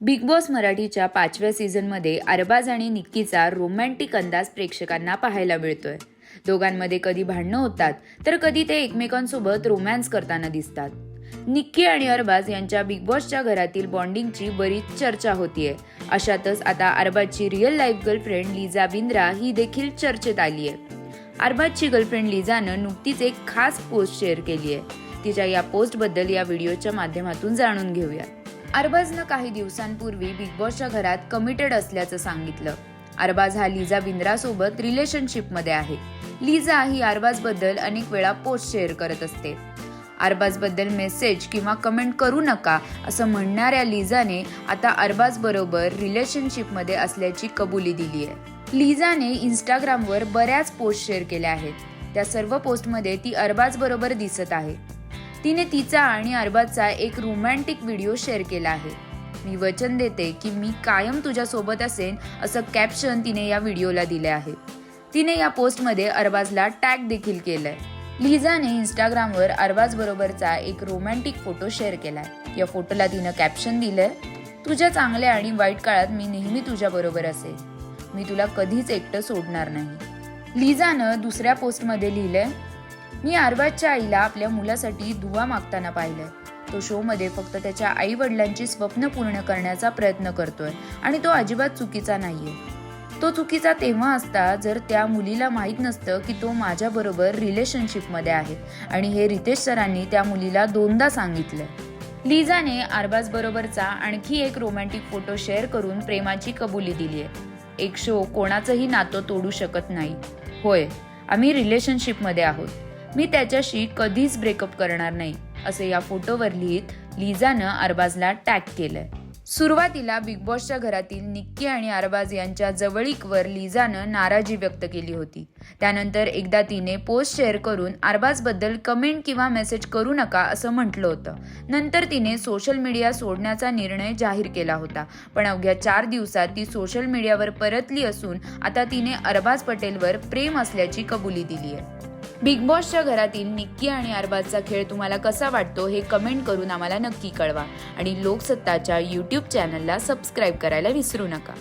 Big boss मराठीच्या पाचव्या सीझनमध्ये अरबाज आणि निक्कीचा रोमॅन्टिक अंदाज प्रेक्षकांना पाहायला मिळतोय. दोघांमध्ये कधी भांडणं होतात तर कधी ते एकमेकांसोबत रोमॅन्स करताना दिसतात. निक्की आणि अरबाज यांच्या बिग बॉसच्या घरातील बॉन्डिंगची बरीच चर्चा होतीये. अशातच आता अरबाजची real life girlfriend Liza Bindra ही देखील चर्चेत आली आहे अरबाजची गर्लफ्रेंड लिझानं नुकतीच एक खास पोस्ट शेअर केली आहे तिच्या या पोस्टबद्दल या व्हिडिओच्या माध्यमातून जाणून घेऊयात. अरबाजनं काही दिवसांपूर्वी बिग बॉसच्या घरात कमिटेड असल्याचं सांगितलं. अरबाज हा लिझा बिंद्रासोबत रिलेशनशिपमध्ये आहे. लिझा ही अरबाजबद्दल अनेक वेळा पोस्ट शेअर करत असते. अरबाजबद्दल मेसेज किंवा कमेंट करू नका असं म्हणणाऱ्या लिझाने आता अरबाज बरोबर रिलेशनशिपमध्ये असल्याची कबुली दिली आहे लिझाने इंस्टाग्रामवर बऱ्याच पोस्ट शेअर केल्या आहेत. त्या सर्व पोस्टमध्ये ती अरबाज बरोबर दिसत आहे. तिने तिचा आणि अरबाजचा एक रोमॅन्टिक व्हिडिओ शेअर केला आहे. मी वचन देते की मी कायम तुझ्यासोबत असेन असं कॅप्शन तिने या व्हिडिओला दिले आहे. तिने या पोस्टमध्ये अरबाजला टॅग देखील केलंय. लिझाने इंस्टाग्रामवर अरबाज बरोबरचा एक रोमॅन्टिक फोटो शेअर केलाय. या फोटोला तिनं कॅप्शन दिलंय तुझ्या चांगल्या आणि वाईट काळात मी नेहमी तुझ्या बरोबर असेल मी तुला कधीच एकटं सोडणार नाही. लिझानं दुसऱ्या पोस्टमध्ये लिहिलंय मी अरबाजच्या आईला आपल्या मुलासाठी दुवा मागताना पाहिलंय. तो शो मध्ये फक्त त्याच्या आई वडिलांची स्वप्न पूर्ण करण्याचा प्रयत्न करतोय आणि तो अजिबात चुकीचा नाहीये. तो चुकीचा तेव्हा असता जर त्या मुलीला माहीत नसतं की तो माझ्याबरोबर रिलेशनशिपमध्ये आहे आणि हे रितेश सरांनी त्या मुलीला दोनदा सांगितलंय. लिझाने आरबाजबरोबरचा आणखी एक रोमॅन्टिक फोटो शेअर करून प्रेमाची कबुली दिली आहे एक शो कोणाचंही नातं तोडू शकत नाही. होय आम्ही रिलेशनशिपमध्ये आहोत. मी त्याच्याशी कधीच ब्रेकअप करणार नाही असे या फोटोवर लिहित लिझानं अरबाजला टॅग केलंय. सुरुवातीला बिग बॉसच्या घरातील निक्की आणि अरबाज यांच्या जवळीकवर लिझानं नाराजी व्यक्त केली होती. त्यानंतर एकदा तिने पोस्ट शेअर करून अरबाजबद्दल कमेंट किंवा मेसेज करू नका असं म्हटलं होतं. नंतर तिने सोशल मीडिया सोडण्याचा निर्णय जाहीर केला होता. पण अवघ्या चार दिवसात ती सोशल मीडियावर परतली असून आता तिने अरबाज पटेलवर प्रेम असल्याची कबुली दिली आहे बिग बॉसच्या घरातील निक्की आणि अरबाजचा खेळ तुम्हाला कसा वाटतो हे कमेंट करून आम्हाला नक्की कळवा. आणि लोकसत्ताच्या यूट्यूब चॅनलला सबस्क्राईब करायला विसरू नका.